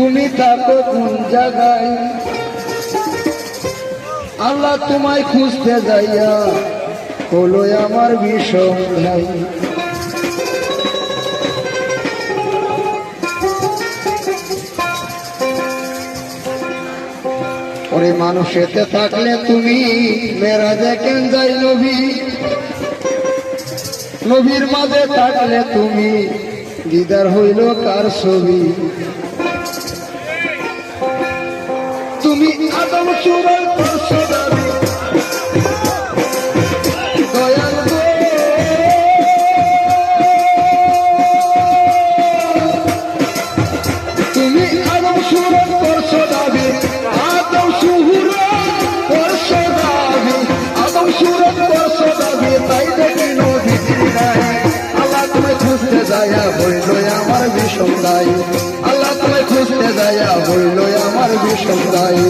তুমি থাকো কোন জায়গায়? আল্লাহ তোমায় খুঁজতে যাইয়া হলো আমার বিষম নাই। ওরে মানুষেতে থাকলে তুমি মেরা দেখেন যাই নবী? নবীর মাঝে থাকলে তুমি দিদার হইল কার ছবি? যায়া হইল আমার বিষম দায়ী। আল্লাহ তুমি খুঁজতে যায়া হইল আমার বিষম দায়ী।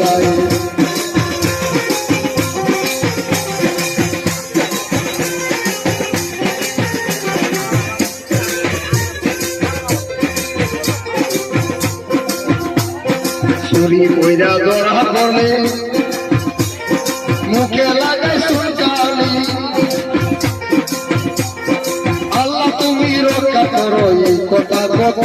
গাই চুরি কইরা ধরা পড়লে মুখে লাগাই সুলকালি আল্লাহ তুমি রক্ষা করো, এই কথা কত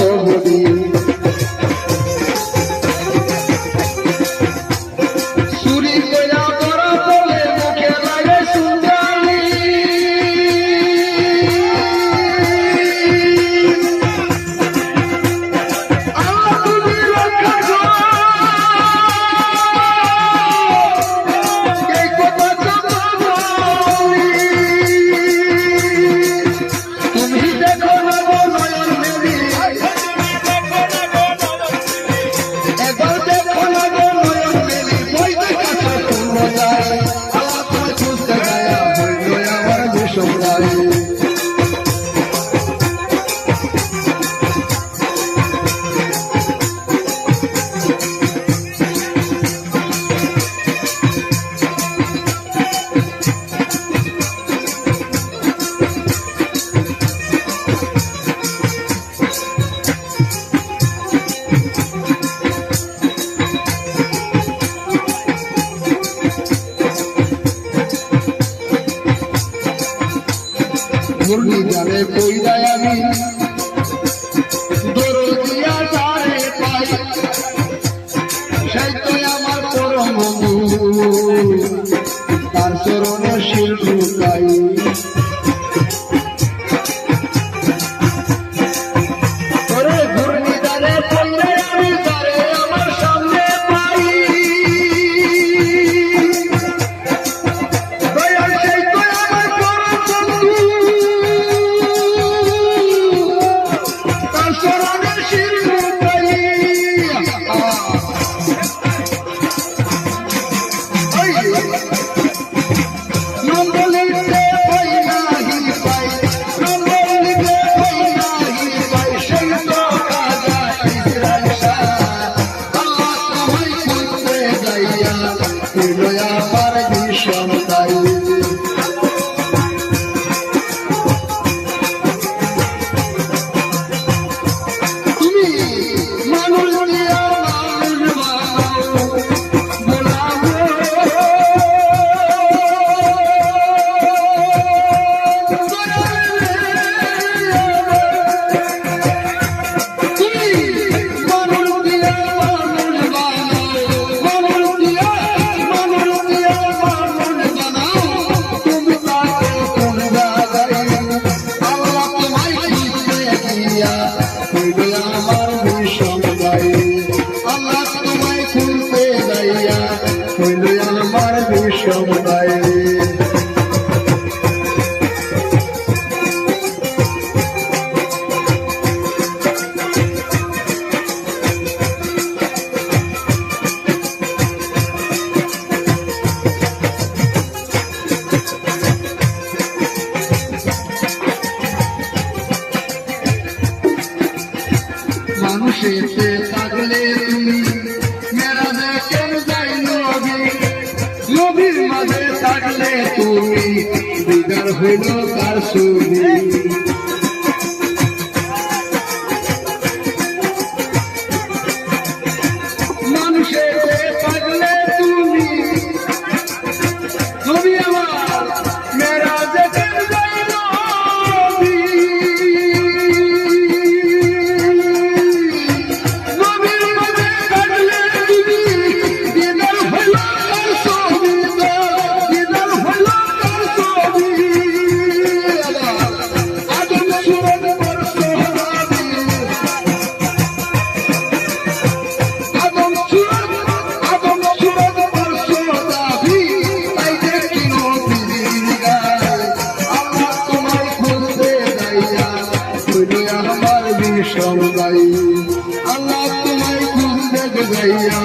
坐下。নবীর মাঝে থাকলে তুমি দিদার হইল কার সুরি। থেকে যাইয়া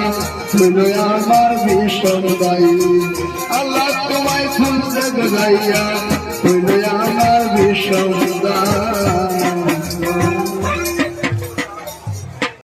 হইল আমার ভীষণ দায়ী। আল্লাহ তোমায় খুঁজতে যাইয়া হইল আমার ভীষণ দায়।